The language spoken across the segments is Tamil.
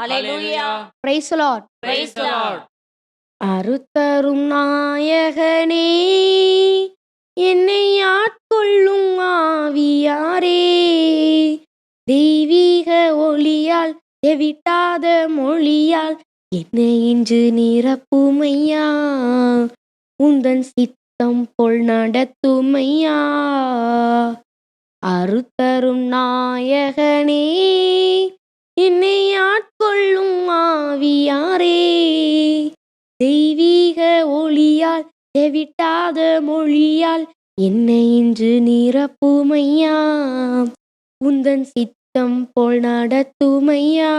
Hallelujah Hallelujah. praise the lord Praise the Lord. அருத்தரும் நாயகனே என்னை ஆட்கொள்ளும் ஆவியாரே தெய்வீக ஒளியால் தெவிட்டாத மொழியால் என்னை இன்று நிரப்புமையா உந்தன் சித்தம் போல் நடத்துமையா அருத்தரும் நாயகனே என்னை ஆட்கொள்ளும் ஆவியாரே. தெய்வீக ஒளியால் செவிட்டாத மொழியால் என்னை இன்று நிரப்புமையா? உந்தன் சித்தம் போல் நடத்துமையா?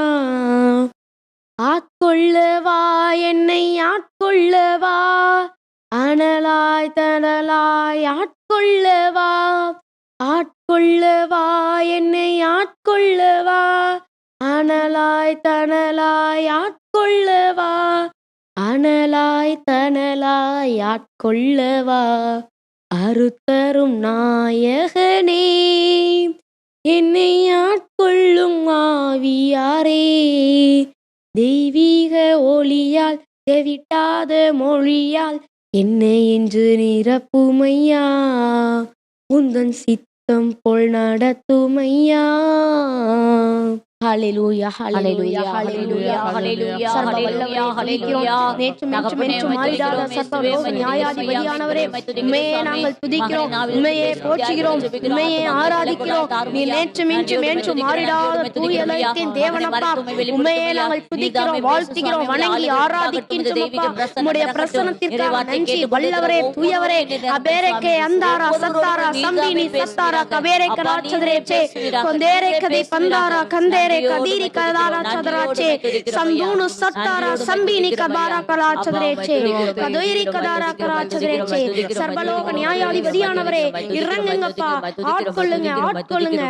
ஆட்கொள்ளவா? என்னை ஆட்கொள்ளவா? அனலாய் தனலாய் ஆட்கொள்ளவா? ஆட்கொள்ளவா? என்னை ஆட்கொள்ளவா? அனலாய் தனலாய் ஆட்கொள்ளவா? அனலாய் தனலாய் ஆட்கொள்ளவா? அருத்தரும் நாயகனே என்னை ஆட்கொள்ளும் ஆவியாரே. தெய்வீக ஒளியால் தெவிட்டாத மொழியால் என்னை என்று நிரப்புமையா? உந்தன் சித்தம் போல் நடத்துமையா? நியாயாதிபதியானவரே, சுவாமி. நாங்கள் துதிக்கிறோம் உண்மையே போற்றுகிறோம் உண்மையே ஆராதிக்கிறோம் நீ. நேற்றும் இன்றும் என்றும் மாறிடாத. தேவனப்பா உண்மையே. நாங்கள் துதிக்கிறோம் வாழ்த்துகிறோம் வணங்கி. ஆராதிக்கின்றோம் உம்முடைய. பிரசனத்திற்காக நன்றி வல்லவரே தூயவரே அபேரக்கே. அந்தாரா சத்தாரா சம்பினி சத்தாரா. கபேரே கலாச்சதரே. கொந்தேரே நீரே கதி பந்தாரா. கந்தேரே கதோயிரி கதாரா சர்வலோக நியாயாதிபதியானவரே இறங்குங்கப்பா ஆட்கொள்ளுங்க ஆட்கொள்ளுங்க.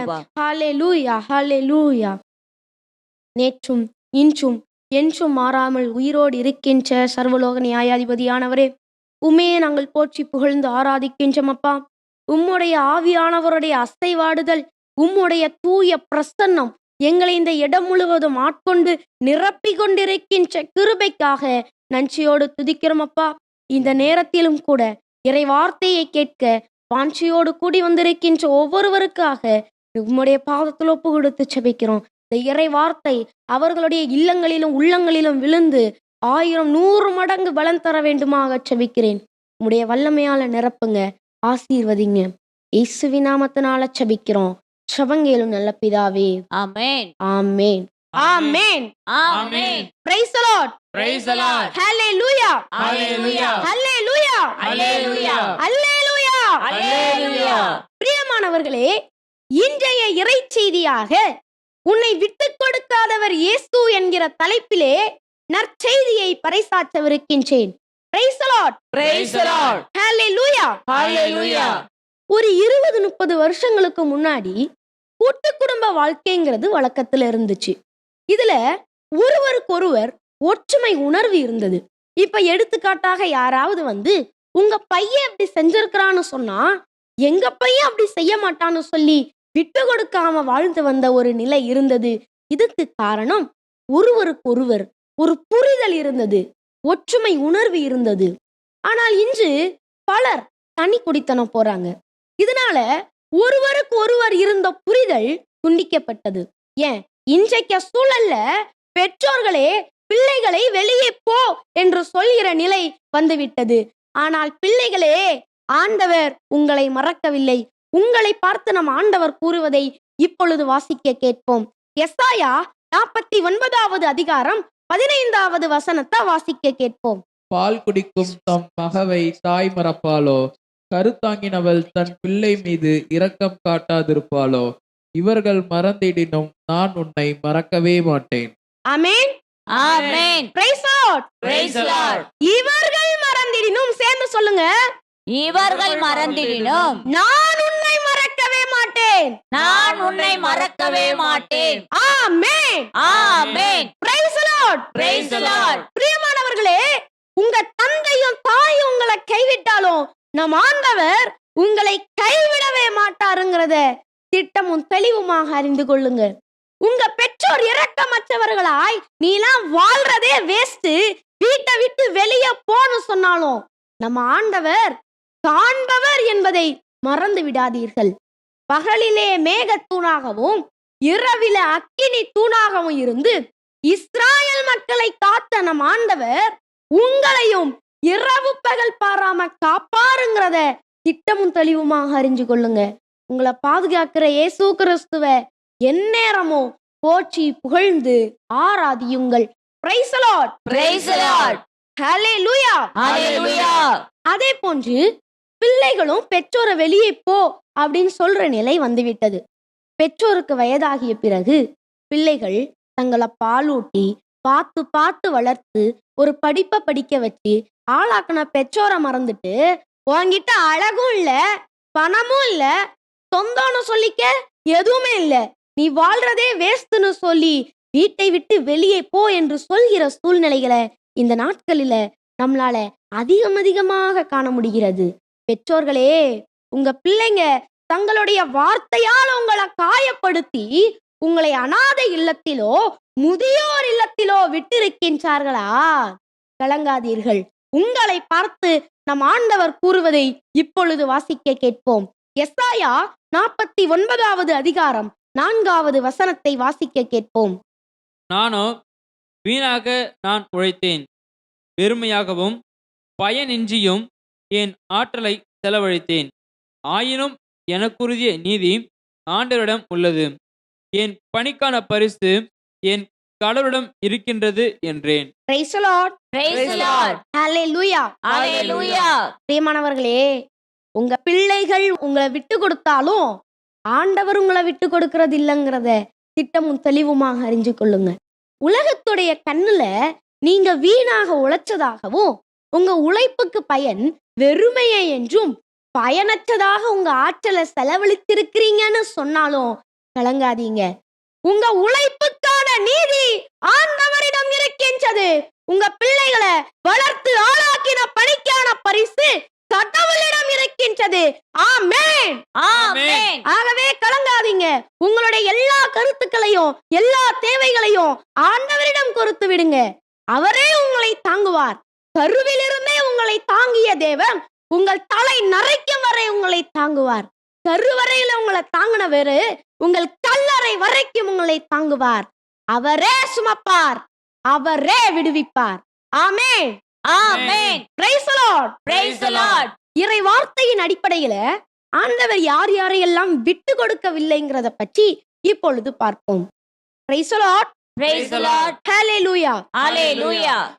நேற்றும் இன்றும் என்றும் மாறாமல் உயிரோடு இருக்கின்ற சர்வலோக நியாயாதிபதியானவரே உம்மையே நாங்கள் போற்றி புகழ்ந்து ஆராதிக்கின்றோம் அப்பா உம்முடைய ஆவியானவருடைய அசைவாடுதல் உம்முடைய தூய பிரசன்னம் எங்களை இந்த இடம் முழுவதும் ஆட்கொண்டு நிரப்பிக் கொண்டிருக்கின்ற கிருபைக்காக நன்றியோடு துதிக்கிறோம் அப்பா. இந்த நேரத்திலும் கூட இறை வார்த்தையை கேட்க வாஞ்சியோடு கூடி வந்திருக்கின்ற ஒவ்வொருவருக்காக உம்முடைய பாதத்தில் ஒப்பு கொடுத்து செபிக்கிறோம் இந்த இறை வார்த்தை அவர்களுடைய இல்லங்களிலும் உள்ளங்களிலும் விழுந்து ஆயிரம் நூறு மடங்கு பலன் தர வேண்டுமாக செபிக்கிறேன் உம்முடைய வல்லமையால நிரப்புங்க ஆசீர்வதிங்க. இயேசுவி நாமத்தினால செபிக்கிறோம் செபங்கேலும் நல்ல பிதாவே Amen. Amen amen Amen. Praise the Lord Praise the Lord. ஹalleluya Hallelujah. ஹalleluya Hallelujah. ஹalleluya Hallelujah. பிரியமானவர்களே இன்றைய இறை செய்தியாக உன்னை விட்டுக் கொடுக்காதவர் இயேசு என்கிற தலைப்பிலே நற்செய்தியை பறைசாற்றவிருக்கின்றேன் Praise the Lord. Praise the Lord. Hallelujah. Hallelujah. ஒரு இருபது முப்பது வருஷங்களுக்கு முன்னாடி கூட்டு குடும்ப வாழ்க்கைங்கிறது வழக்கத்துல இருந்துச்சு. இதுல ஒருவருக்கொருவர் ஒற்றுமை உணர்வு இருந்தது. இப்ப எடுத்துக்காட்டாக யாராவது வந்து உங்க பையன் அப்படி செஞ்சிருக்கிறான்னு சொன்னா எங்க பையன் அப்படி செய்ய மாட்டான்னு சொல்லி விட்டு கொடுக்காம வாழ்ந்து வந்த ஒரு நிலை இருந்தது. இதுக்கு காரணம் ஒருவருக்கொருவர் ஒரு புரிதல் இருந்தது ஒற்றுமை உணர்வு இருந்தது. ஆனால் இன்று பலர் தனி குடித்தனம் போறாங்க. இதனால ஒருவருக்கு ஒருவர் இருந்த புரிதல் துண்டிக்கப்பட்டது. ஏன்? இன்றைக்கு சூழல்ல பெற்றோர்களே பிள்ளைகளை வெளியே போ என்று சொல்கிற நிலை வந்துவிட்டது. ஆனால் பிள்ளைகளே ஆண்டவர் உங்களை மறக்கவில்லை. உங்களை பார்த்து நம் ஆண்டவர் கூறுவதை இப்பொழுது வாசிக்க கேட்போம். எஸ்ஆயா நாற்பத்தி ஒன்பதாவது அதிகாரம் பதினைந்தாவது வசனத்தை வாசிக்க கேட்போம். பால் குடிக்கும் தம் மகவை தாய் மறப்பாளோ? கருத்தாங்கினவள் தன் பிள்ளை மீது இரக்கம் காட்டாதிருப்பாளோ? இவர்கள் மறந்திடினும் நான் உன்னை மறக்கவே மாட்டேன். அமேன். Praise Lord. இவர்கள் மறந்திடினும் சேர்ந்து சொல்லுங்க. இவர்கள் மறந்திடினும். நான் உன்னை மறக்கவே மாட்டேன். நான் உன்னை மறக்கவே மாட்டேன். ஆமென். ஆமென். Praise Lord Praise the Lord. பிரியமானவர்களே உங்க நம் ஆண்டவர் உங்களை கைவிடவே மாட்டாருங்கிறத திட்டமும் தெளிவுமாக அறிந்து கொள்ளுங்க உங்க பெற்றோர் இரக்கமற்றவர்களாய் நீலாம் வாழ்றதே வேஸ்ட் வீட்டை விட்டு வெளியே போன்னு சொன்னாலும் நம்ம ஆண்டவர் காண்பவர் என்பதை மறந்து விடாதீர்கள். பகலிலே மேக தூணாகவும் இரவில அக்கினி தூணாகவும் இருந்து இஸ்ராயல் மக்களை காத்த நம் ஆண்டவர் உங்களையும் இரவு பகல் பாராம காப்பாருங்கிறத திட்டமும் தெளிவுமாக அறிஞ்சு கொள்ளுங்க. உங்களை பாதுகாக்கிற இயேசு கிறிஸ்துவ எந்நேரமும் போற்றி புகழ்ந்து ஆராதியுங்கள். அதே போன்று பிள்ளைகளும் பெற்றோரை வெளியே போ அப்படின்னு சொல்ற நிலை வந்துவிட்டது. பெற்றோருக்கு வயதாகிய பிறகு பிள்ளைகள் தங்களை பாலூட்டி பார்த்து பார்த்து வளர்த்து ஒரு படிப்பை படிக்க வச்சு ஆளாக்குன பெற்றோரை மறந்துட்டு உன்கிட்ட அழகும் இல்ல பணமும் இல்ல சொந்தம்னு சொல்லிக்க எதுவுமே இல்ல. நீ வாழ்றதே வேஸ்ட்னு சொல்லி வீட்டை விட்டு வெளியே போ என்று சொல்கிற சூழ்நிலைகளை இந்த நாட்களில நம்மளால அதிகம் அதிகமாக காண முடிகிறது. பெற்றோர்களே உங்க பிள்ளைங்க தங்களுடைய வார்த்தையால் உங்களை காயப்படுத்தி உங்களை அனாதை இல்லத்திலோ முதியோர் இல்லத்திலோ விட்டிருக்கின்றார்களா? கலங்காதீர்கள். உங்களை பார்த்து நம் ஆண்டவர் கூறுவதை இப்பொழுது வாசிக்க கேட்போம். எஸ்ஆயா நாற்பத்தி ஒன்பதாவது அதிகாரம் நான்காவது வசனத்தை வாசிக்க கேட்போம். நானோ வீணாக நான் உழைத்தேன். வெறுமையாகவும் பயனின்றியும் என் ஆற்றலை செலவழித்தேன். ஆயினும் எனக்குரிய நீதி ஆண்டவரிடம் உள்ளது. என் பணிக்கான பரிசு என் கடவுளிடம் இருக்கின்றது என்றேன். பிரியமானவர்களே உங்க பிள்ளைகள் உங்களை விட்டு கொடுத்தாலும் ஆண்டவர் உங்களை விட்டு கொடுக்கறது இல்லைங்கிறத திட்டமும் தெளிவுமாக அறிஞ்சு கொள்ளுங்க. உலகத்துடைய கண்ணுல நீங்க வீணாக உழைச்சதாகவும் உங்க உழைப்புக்கு பயன் வெறுமையை என்றும் பயனற்றதாக உங்க ஆற்றலை செலவழித்திருக்கிறீங்கன்னு சொன்னாலும் கலங்காதீங்க. உங்க உழைப்புக்கான நீதி ஆண்டவரிடம் இருக்கின்றது. உங்க பிள்ளைகளை வளர்த்து ஆளாக்கின பணிக்கான பரிசு கடவுளிடம் இருக்கின்றது. ஆமென். Amen. ஆகவே கலங்காதீங்க. உங்களுடைய எல்லா கருத்துக்களையும் எல்லா தேவைகளையும் ஆண்டவரிடம் கொடுத்து விடுங்க. அவரே உங்களை தாங்குவார். கருவிலிருந்தே உங்களை தாங்கிய தேவன் உங்கள் தலை நரைக்கும் வரை உங்களை தாங்குவார். கருவறையில உங்களை தாங்கின வேறு உங்கள் கல்லறை வரைக்கும் உங்களை தாங்குவார். அவரே சுமப்பார். அவரே விடுவிப்பார். ஆமென். the Lord. இறை வார்த்தையின் அடிப்படையில ஆண்டவர் யார் யாரையெல்லாம் விட்டு கொடுக்கவில்லைங்கிறத பற்றி இப்பொழுது பார்ப்போம்.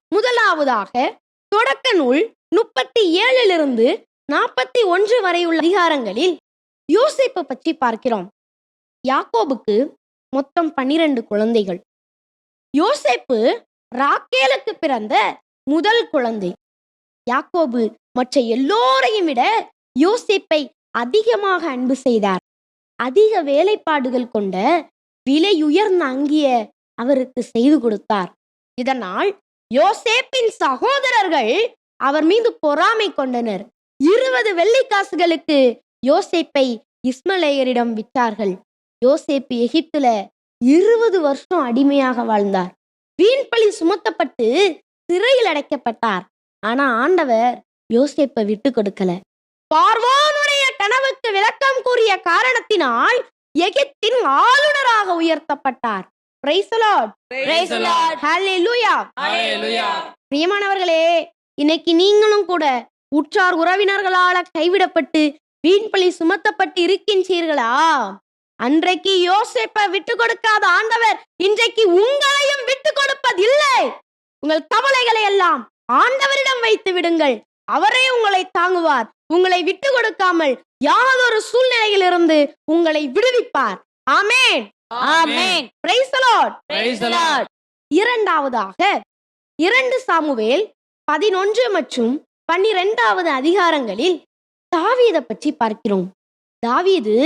முதலாவதாக தொடக்க நூல் முப்பத்தி ஏழிலிருந்து நாற்பத்தி ஒன்று வரை உள்ள அதிகாரங்களில் யோசேப்பை பற்றி பார்க்கிறோம். யாக்கோபுக்கு மொத்தம் பன்னிரண்டு குழந்தைகள். யோசேப்பு ராக்கேலுக்கு பிறந்த முதல் குழந்தை. யாக்கோபு மற்ற எல்லோரையும் விட யோசேப்பை அதிகமாக அன்பு செய்தார். அதிக வேலைப்பாடுகள் கொண்ட விலையுயர்ந்த அங்கிய அவருக்கு செய்து கொடுத்தார். இதனால் யோசேப்பின் சகோதரர்கள் அவர் மீது பொறாமை கொண்டனர். இருபது வெள்ளிக்காசுகளுக்கு யோசேப்பை இஸ்மலேயரிடம் விற்றார்கள். யோசேப்பு எகிப்துல இருபது வருஷம் அடிமையாக வாழ்ந்தார். வீண்பழி சுமத்தப்பட்டு சிறையில் அடைக்கப்பட்டார். ஆனா ஆண்டவர் யோசேப்பை விட்டு கொடுக்கல. பார்வோனுடைய கனவுக்கு விளக்கம் கூறிய காரணத்தினால் எகிப்தின் ஆளுநராக உயர்த்தப்பட்டார். பிரியமானவர்களே இன்னைக்கு நீங்களும் கூட உற்றார் உறவினர்களால கைவிடப்பட்டு வீண்பழி சுமத்தப்பட்டு இருக்கின்றீர்களா? அன்றைக்கு யோசேப்பை விட்டு கொடுக்காத ஆண்டவர் இன்றைக்கு உங்களையும் விட்டு கொடுப்பதில்லை. உங்கள் கவலைகளை எல்லாம் ஆண்டவரிடம் வைத்து விடுங்கள். அவரே உங்களை தாங்குவார். உங்களை விட்டு கொடுக்காமல் யாதொரு சூழ்நிலையிலிருந்து உங்களை விடுவிப்பார். ஆமென். the Lord. Praise the Lord. இரண்டாவதாக இரண்டு சாமுவேல் பதினொன்று மற்றும் பன்னிரெண்டாவது அதிகாரங்களில் தாவீதை பற்றி பார்க்கிறோம். தாவீது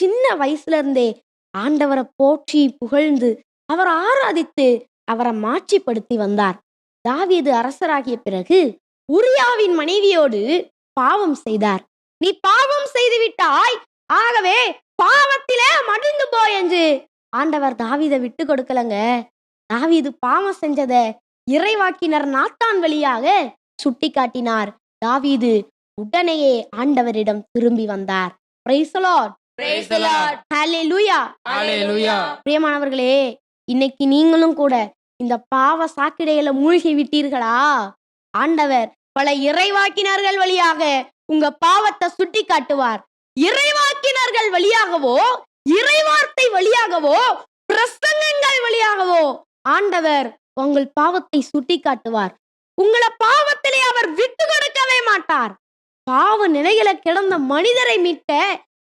சின்ன வயசுல இருந்தே ஆண்டவரை போற்றி புகழ்ந்து அவரை ஆராதித்து அவரை மாட்சிப்படுத்தி வந்தார். தாவீது அரசராகிய பிறகு உரியாவின் மனைவியோடு பாவம் செய்தார். நீ பாவம் செய்து விட்டாய் ஆகவே பாவத்திலே மடிந்து போய் என்று ஆண்டவர் தாவீத விட்டு கொடுக்கலங்க. தாவீது பாவம் செஞ்சத இறைவாக்கினர் நாத்தான் வழியாக சுட்டி காட்டினார் தாவீது உடனேயே ஆண்டவரிடம் திரும்பி வந்தார். Praise பிரியமானவர்களே இன்னைக்கு நீங்களும் கூட இந்த பாவ சாக்கிடையில மூழ்கி விட்டீர்களா? ஆண்டவர் பல இறைவாக்கினர்கள் வழியாக உங்க பாவத்தை சுட்டி காட்டுவார் இறைவாக்கினர்கள் வழியாகவோ இறைவார்த்தை வழியாகவோ பிரசங்கங்கள் வழியாகவோ ஆண்டவர் உங்கள் பாவத்தை சுட்டி காட்டுவார் உங்களை பாவத்திலே அவர் விட்டு கொடுக்கவே மாட்டார். பாவ நிலையில கிடந்த மனிதரை மீட்க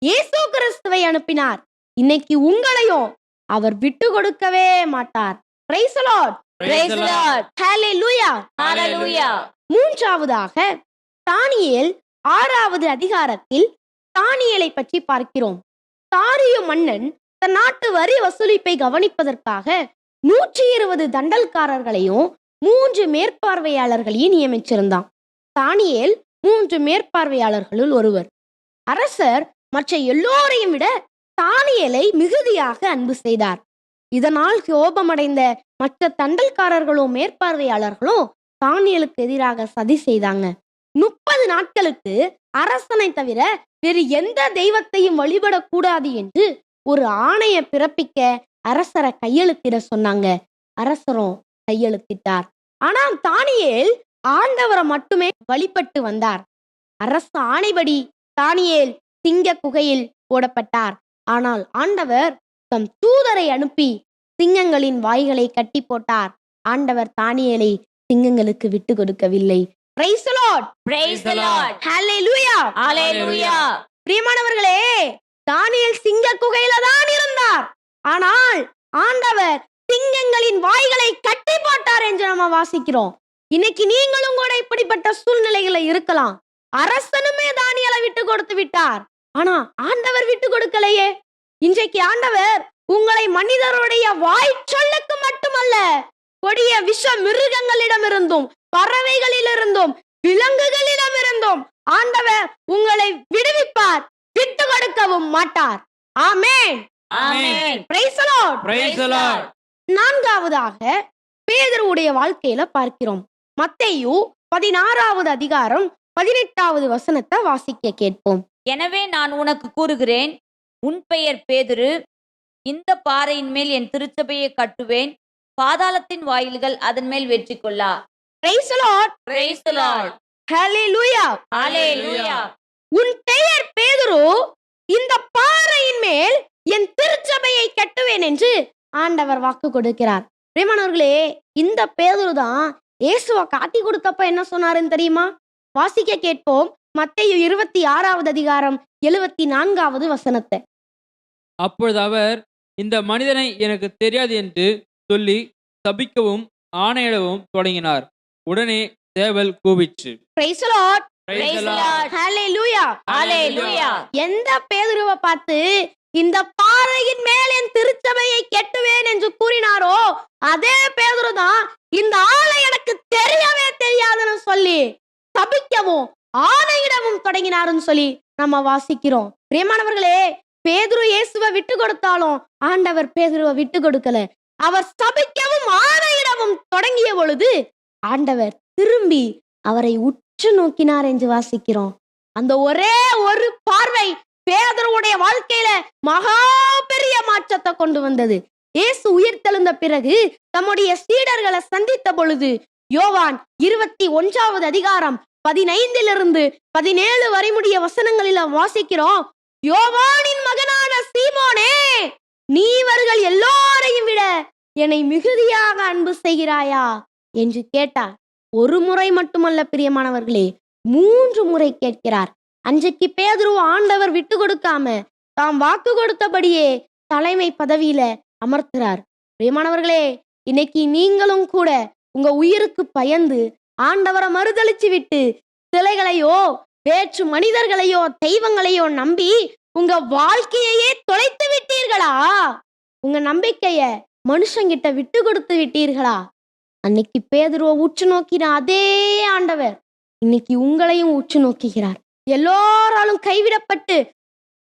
இயேசு கிறிஸ்துவை அனுப்பினார். இன்னைக்கு உங்களையும் அவர் விட்டு கொடுக்கவே மாட்டார். மூன்றாவதாக தானியேல் ஆறாவது அதிகாரத்தில் தானியேலை பற்றி பார்க்கிறோம். தாரியு மன்னன் தன் நாட்டு வரி வசூலிப்பை கவனிப்பதற்காக நூற்றி இருபது தண்டல்காரர்களையும் மூன்று மேற்பார்வையாளர்களையும் நியமிச்சிருந்தான். தானியேல் மூன்று மேற்பார்வையாளர்களுள் ஒருவர். அரசர் மற்ற எல்லோரையும் விட தானியலை மிகுதியாக அன்பு செய்தார். இதனால் கோபமடைந்த மற்ற தண்டல்காரர்களும் மேற்பார்வையாளர்களும் தானியலுக்கு எதிராக சதி செய்தாங்க. முப்பது நாட்களுக்கு அரசனை தவிர வேறு எந்த தெய்வத்தையும் வழிபடக்கூடாது என்று ஒரு ஆணையை பிறப்பிக்க அரசரை கையெழுத்திட சொன்னாங்க. அரசரும் கையெழுத்திட்டார். ஆனால் தானியேல் ஆண்டவரை மட்டுமே வழிபட்டு வந்தார். அரசு ஆணைபடி தானியேல் சிங்க குகையில் போடப்பட்டார் ஆனால் ஆண்டவர் தம் தூதரை அனுப்பி சிங்கங்களின் வாய்களை கட்டி போட்டார் ஆண்டவர் தானியேலை சிங்கங்களுக்கு விட்டு கொடுக்கவில்லை Praise the Lord. Praise the Lord. Hallelujah. Hallelujah. பிரியமானவர்களே தானியேல் சிங்க குகையில தான் இருந்தார் ஆனால் ஆண்டவர் சிங்கங்களின் வாய்களை கட்டி போட்டார் என்று நம்ம வாசிக்கிறோம் இன்னைக்கு நீங்களும் கூட இப்படிப்பட்ட சூழ்நிலைகளை இருக்கலாம் அரசனுமே தானியலை விட்டு கொடுத்து விட்டார் ஆனா ஆண்டவர் விட்டு கொடுக்கலையே. இன்றைக்கு ஆண்டவர் உங்களை மனிதருடைய வாய் சொல்லுக்கு மட்டுமல்ல கொடிய விஷ மிருகங்களிடமிருந்தும் பறவைகளிலிருந்தும் விலங்குகளிடமிருந்தும் ஆண்டவர் உங்களை விடுவிப்பார் விட்டு கொடுக்கவும் மாட்டார். ஆமென். நான்காவதாக பேதுருவுடைய வாழ்க்கையில பார்க்கிறோம். மத்தேயு பதினாறாவது அதிகாரம் பதினெட்டாவது வசனத்தை வாசிக்க கேட்போம். எனவே நான் உனக்கு கூறுகிறேன் உன் பெயர் பேதுரு இந்த பாறையின் மேல் என் திருச்சபையை கட்டுவேன் பாதாளத்தின் வாயில்கள் அதன் மேல் வெற்றி கொள்ளா Lord. Praise the Lord. Hallelujah. Hallelujah. உன் பெயர் பேதுரு இந்த பாறையின் மேல் என் திருச்சபையை கட்டுவேன் என்று ஆண்டவர் வாக்கு கொடுக்கிறார் பிரியமானவர்களே இந்த பேதுரு தான் இயேசுவை காட்டி கொடுத்தப்ப என்ன சொன்னாருன்னு தெரியுமா வாசிக்க கேட்போம் மத்தேயு இருபத்தி ஆறாவது அதிகாரம் எழுபத்தி நான்காவது வசனத்தை அப்பொழுது அவர் இந்த மனிதனை எனக்கு தெரியாது என்று சொல்லி சபிக்கவும் ஆணையிடவும் தொடங்கினார் உடனே சேவல் கூவிற்று Praise the Lord. Praise the Lord. Hallelujah. Hallelujah. எந்த பேதுருவை பார்த்து இந்த பாறையின் மேல் என் திருச்சபையை கெட்டுவேன் என்று கூறினாரோ அதே பேதுரு தான் இந்த ஆளை எனக்கு தெரியவே தெரியாதுன்னு சொல்லி சபிக்கவும் ஆணையிடவும் தொடங்கினாருன்னு சொல்லி நம்ம வாசிக்கிறோம். பிரியமானவர்களே பேதுரு இயேசுவை விட்டு கொடுத்தாலும் ஆண்டவர் பேதுருவை விட்டு கொடுக்கல. அவர் சபிக்கவும் ஆணையிடவும் தொடங்கிய பொழுது ஆண்டவர் திரும்பி அவரை உற்று நோக்கினார் என்று வாசிக்கிறோம். அந்த ஒரே ஒரு பார்வை பேதருடைய வாழ்க்கையில மகா பெரிய மாற்றத்தை கொண்டு வந்தது. இயேசு உயிர்த்தெழுந்த பிறகு தம்முடைய சீடர்களை சந்தித்த பொழுது யோவான் இருபத்தி ஒன்றாவது அதிகாரம் பதினைந்திலிருந்து பதினேழு வரை முடிய வாசிக்கிறோம். யோவானின் மகனான சீமோனே நீ இவர்கள் எல்லோரையும் விட என்னை மிகுதியாக அன்பு செய்கிறாயா? என்று கேட்டார். ஒரு முறை மட்டுமல்ல பிரியமானவர்களே மூன்று முறை கேட்கிறார். அன்றைக்கு பேதுரு ஆண்டவர் விட்டு கொடுக்காம தாம் வாக்கு கொடுத்தபடியே தலைமை பதவியில அமர்த்துறார். பிரியமானவர்களே இன்னைக்கு நீங்களும் கூட உங்க உயிருக்கு பயந்து ஆண்டவரை மறுதளிச்சு விட்டு சிலைகளையோ வேற்று மனிதர்களையோ தெய்வங்களையோ நம்பி உங்க வாழ்க்கையையே தொலைத்து விட்டீர்களா? உங்க நம்பிக்கைய மனுஷங்கிட்ட விட்டு கொடுத்து விட்டீர்களா? அன்னைக்கு பேதுருவ உற்று நோக்கின அதே ஆண்டவர் இன்னைக்கு உங்களையும் உற்று நோக்குகிறார். எல்லோராலும் கைவிடப்பட்டு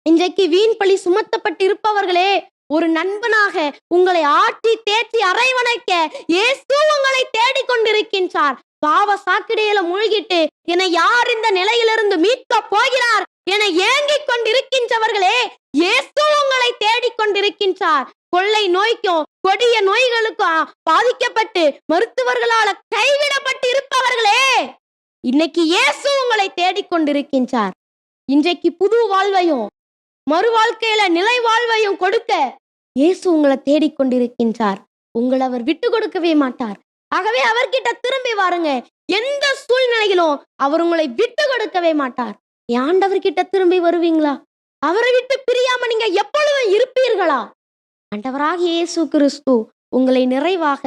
இன்றைக்கு வீண் பழி சுமத்தப்பட்டு இருப்பவர்களே ஒரு நண்பனாக உங்களை ஆற்றி தேற்றி அரைவணைக்க இயேசு உங்களை தேடிக்கொண்டிருக்கின்றார். பாவ சாக்கடையில மூழ்கிட்டு என்னை யார் இந்த நிலையிலிருந்து மீட்க போகிறார் என ஏங்கிக் கொண்டிருக்கின்றவர்களே இயேசு உங்களை தேடிக்கொண்டிருக்கின்றார் கொள்ளை நோய்க்கும் கொடிய நோய்களுக்கும் பாதிக்கப்பட்டு மருத்துவர்களால கைவிடப்பட்டு இருப்பவர்களே இன்னைக்கு இயேசு உங்களை தேடிக்கொண்டிருக்கின்றார் இன்றைக்கு புது வாழ்வையும் மறு வாழ்க்கையில நிலை வாழ்வையும் கொடுக்க இயேசு உங்களை தேடிக்கொண்டிருக்கின்றார் உங்களை அவர் விட்டு கொடுக்கவே மாட்டார். ஆகவே அவர்கிட்ட திரும்பி வாருங்க. எந்த சூழ்நிலையிலும் அவர் உங்களை விட்டு கொடுக்கவே மாட்டார். ஆண்டவர்கிட்ட திரும்பி வருவீங்களா? அவரை விட்டு பிரியாம நீங்க எப்பொழுதும் இருப்பீர்களா? ஆண்டவராக இயேசு கிறிஸ்து உங்களை நிறைவாக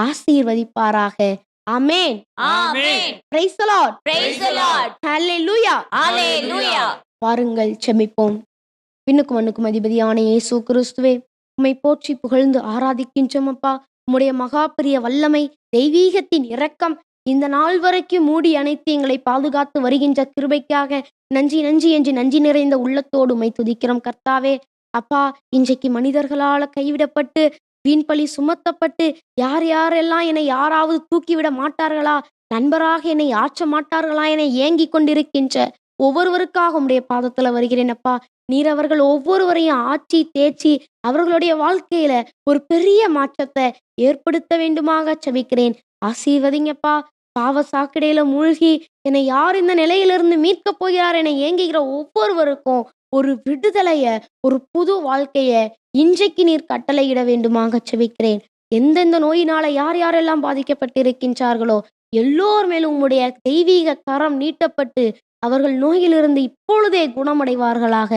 ஆசீர்வதிப்பாராக. ஆமென். ஆமென். Praise the Lord Praise the Lord. ஹalleluya Hallelujah. வாருங்கள் செமிப்போம் விண்ணுக்கும் மண்ணுக்கும் அதிபதியான இயேசு கிறிஸ்துவே உம்மை போற்றி புகழ்ந்து ஆராதிக்கின்றோம் அப்பா. உம்முடைய மகாபிரிய வல்லமை தெய்வீகத்தின் இரக்கம் இந்த நாள் வரைக்கும் மூடி அணைத்து எங்களை பாதுகாத்து வருகின்ற கிருபைக்காக நஞ்சி நஞ்சி என்று நஞ்சி நிறைந்த உள்ளத்தோடு உமை துதிக்கிறோம் கர்த்தாவே. அப்பா இன்றைக்கு மனிதர்களால கைவிடப்பட்டு வீண்பழி சுமத்தப்பட்டு யார் யாரெல்லாம் என்னை யாராவது தூக்கிவிட மாட்டார்களா நண்பராக என்னை ஆற்ற மாட்டார்களா என ஏங்கி கொண்டிருக்கின்ற ஒவ்வொருவருக்காக உம்முடைய பாதத்துல வருகிறேன் அப்பா. நீர் அவர்கள் ஒவ்வொருவரையும் ஆட்சி தேய்ச்சி அவர்களுடைய வாழ்க்கையில ஒரு பெரிய மாற்றத்தை ஏற்படுத்த வேண்டுமாக செபிக்கிறேன். ஆசீர்வதிங்கப்பா. பாவ சாக்கடையில மூழ்கி என்னை யார் இந்த நிலையிலிருந்து மீட்கப் போகிறார் என ஏங்குகிற ஒவ்வொருவருக்கும் ஒரு விடுதலைய ஒரு புது வாழ்க்கைய இன்றைக்கு நீர் கட்டளையிட வேண்டுமாக செபிக்கிறேன். எந்தெந்த நோயினால யார் யாரெல்லாம் பாதிக்கப்பட்டிருக்கின்றார்களோ எல்லோர் மேலும் உங்களுடைய தெய்வீக கரம் நீட்டப்பட்டு அவர்கள் நோயிலிருந்து இப்பொழுதே குணமடைவார்களாக.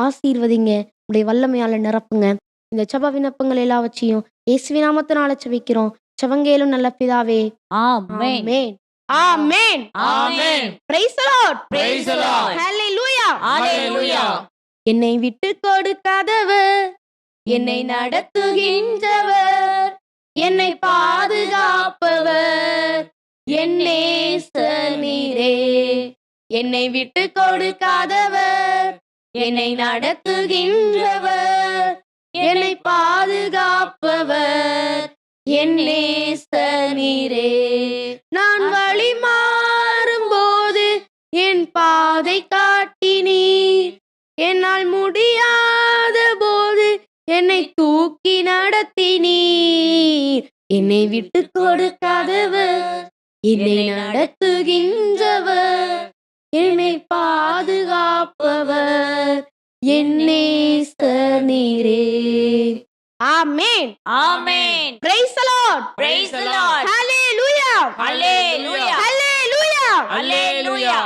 ஆசீர்வதிங்க. உடைய வல்லமையால நிரப்புங்க. இந்த செப விண்ணப்பங்கள் எல்லாவற்றையும் இயேசுவி நாமத்தினால செபிக்கிறோம் செவங்கேலும் நல்ல பிதாவே. ஆமென். ஆமென். ஆமென். ஆமென். Praise the Lord Praise the Lord. ஹalleluya Hallelujah. என்னை விட்டு கொடுக்காதவர். என்னை நடத்துகின்றவர். என்னை பாதுகாப்பவர். என்னே நீரே. என்னை விட்டு கொடுக்காதவர். என்னை நடத்துகின்றவர் என்னை பாதுகாப்பவர். என் நீரே நான் வழி மாறும்போது என் பாதை காட்டினீர். என்னால் முடியாத போது என்னை தூக்கி நடத்தினீர். என்னை விட்டு கொடுக்காதவர் என்னை நட என்னேசனீரே ஆமென் ஆமென் praise the Lord praise the Lord ஹalleluya ஹalleluya ஹalleluya ஹalleluya